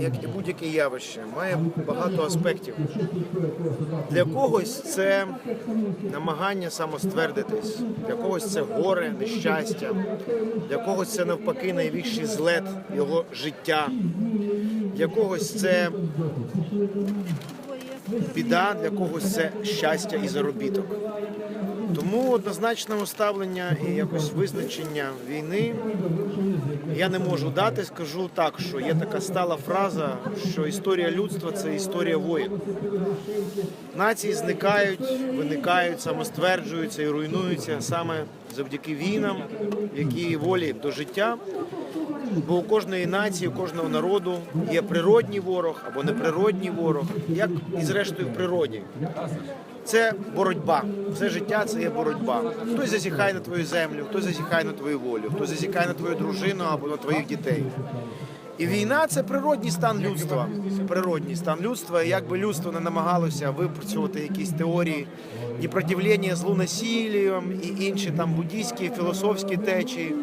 Як і будь-яке явище, має багато аспектів. Для когось це намагання самоствердитись, для когось це горе, нещастя, для когось це навпаки найбільший злет його життя, для когось це біда, для когось це щастя і заробіток. Тому однозначного ставлення і якось визначення війни я не можу дати. Скажу так, що є така стала фраза, що історія людства це історія воїн. Нації зникають, виникають, самостверджуються і руйнуються саме завдяки війнам, які волі до життя. Бо у кожної нації, у кожного народу є природній ворог або неприродній ворог, як і зрештою в природі. Це боротьба. Все життя це є боротьба. Хтось зазіхає на твою землю, хтось зазіхає на твою волю, хтось зазіхає на твою дружину або на твоїх дітей. І війна це природній стан людства. Природній стан людства. І Як би людство не намагалося випрацьовувати якісь теорії непротивлення злу насиллям і інші там буддійські філософські течії,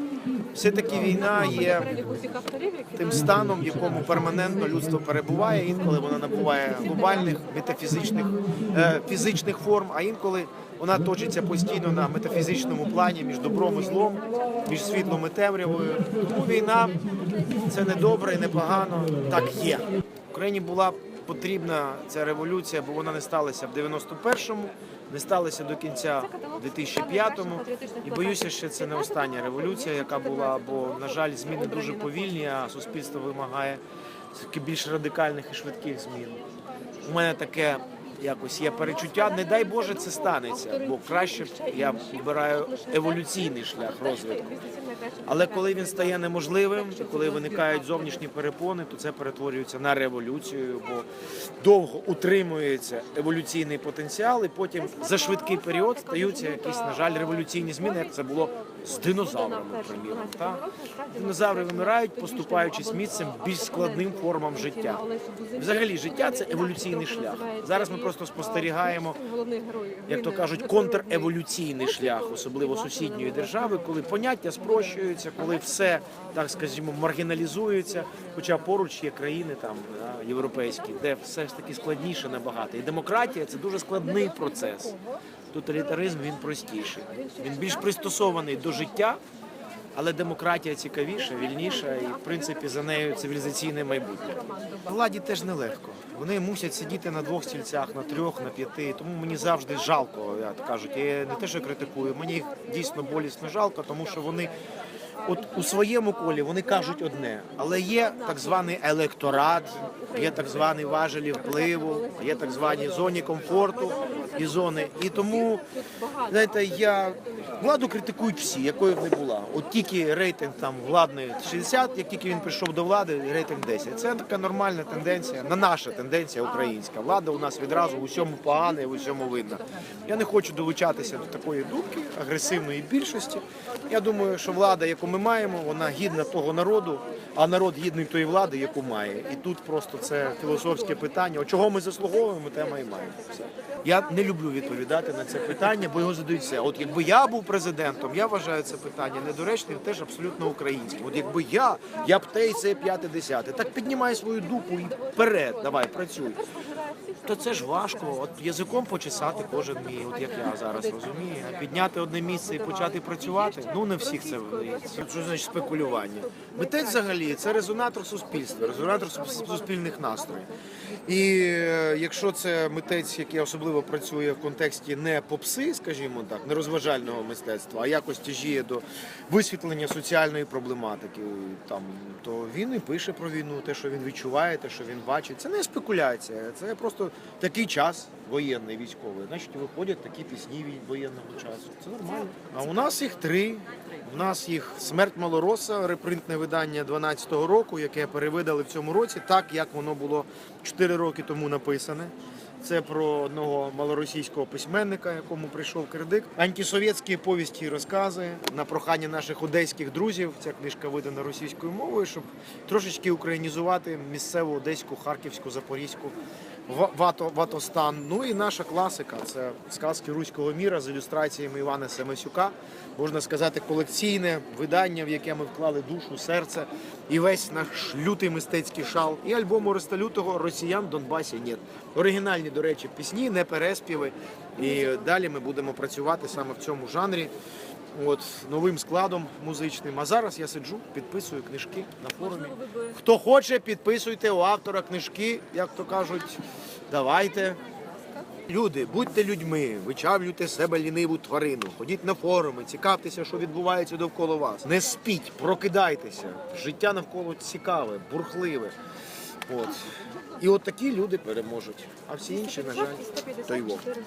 все-таки війна є тим станом, в якому перманентно людство перебуває. Інколи вона набуває глобальних метафізичних е, фізичних форм, а інколи вона точиться постійно на метафізичному плані між добром і злом, між світлом і темрявою. Тому війна це не добре і не погано. Так є. В Україні була потрібна ця революція, бо вона не сталася в 91-му, не сталася до кінця 2005-му. І боюся, що це не остання революція, яка була, бо, на жаль, зміни дуже повільні, а суспільство вимагає більш радикальних і швидких змін. У мене таке якось є перечуття. Не дай Боже, це станеться, бо краще я обираю еволюційний шлях розвитку. Але коли він стає неможливим, коли виникають зовнішні перепони, то це перетворюється на революцію, бо довго утримується еволюційний потенціал, і потім за швидкий період стаються якісь, на жаль, революційні зміни, як це було з динозаврами, приміром. Та? Динозаври вимирають, поступаючись місцем більш складним формам життя. Взагалі, життя це еволюційний шлях. Зараз ми просто спостерігаємо, як то кажуть, контреволюційний шлях, особливо сусідньої держави, коли поняття спрощуються, коли все так скажімо маргіналізується. Хоча поруч є країни там європейські, де все ж таки складніше набагато. І демократія це дуже складний процес. Тоталітаризм він простіший. Він більш пристосований до життя. Але демократія цікавіша, вільніша, і в принципі за нею цивілізаційне майбутнє. Владі теж нелегко. Вони мусять сидіти на двох стільцях, на трьох, на п'яти. Тому мені завжди жалко, як кажуть. Я не те, що критикую, мені їх дійсно болісно жалко, тому що вони. От у своєму колі вони кажуть одне, але є так званий електорат, є так звані важелі впливу, є так звані зоні комфорту і зони. І тому знаєте, я владу критикують всі, якою б не була. От тільки рейтинг там владний 60, як тільки він прийшов до влади, рейтинг 10. Це така нормальна тенденція, на наша тенденція українська. Влада у нас відразу в усьому погана і в усьому винна. Я не хочу долучатися до такої думки агресивної більшості. Я думаю, що влада, яку ми маємо, вона гідна того народу, а народ гідний тої влади, яку має. І тут просто це філософське питання. От чого ми заслуговуємо, те ми і маємо. Все. Я не люблю відповідати на це питання, бо його задають все. От якби я був президентом, я вважаю це питання недоречним, теж абсолютно українським. От якби я, я б те і це п'яте десяте. Так піднімай свою дупу і вперед, давай, працюй. То це ж важко. От язиком почесати кожен мій, от як я зараз розумію. А підняти одне місце і почати працювати. Ну не всіх це вдається. Що значить спекулювання? Митець взагалі це резонатор суспільства, резонатор суспільних настроїв. І е, якщо це митець, який особливо працює в контексті не попси, скажімо так, не розважального мистецтва, а якось тяжіє до висвітлення соціальної проблематики, там то він і пише про війну, те, що він відчуває, те, що він бачить. Це не спекуляція, це просто такий час воєнний, військовий. Значить, виходять такі пісні від воєнного часу. Це нормально. А у нас їх три. У нас їх смерть малороса, репринтне видання 12-го року, яке перевидали в цьому році, так як воно було 4 роки тому написане. Це про одного малоросійського письменника, якому прийшов кредит. Антисовєтські повісті і розкази на прохання наших одеських друзів. Ця книжка видана російською мовою, щоб трошечки українізувати місцеву одеську, харківську, запорізьку Вато, Ватостан. Ну і наша класика це сказки руського міра з ілюстраціями Івана Семесюка. Можна сказати, колекційне видання, в яке ми вклали душу, серце і весь наш лютий мистецький шал. І альбом Ореста Лютого Росіян в Донбасі нет. Оригінальні, до речі, пісні, не переспіви. І далі ми будемо працювати саме в цьому жанрі. От новим складом музичним. А зараз я сиджу, підписую книжки на форумі. Хто хоче, підписуйте у автора книжки, як то кажуть. Давайте. Люди, будьте людьми, вичавлюйте себе ліниву тварину, ходіть на форуми, цікавтеся, що відбувається довкола вас. Не спіть, прокидайтеся. Життя навколо цікаве, бурхливе. От. І от такі люди переможуть. А всі інші, на жаль, то й вовк. 400.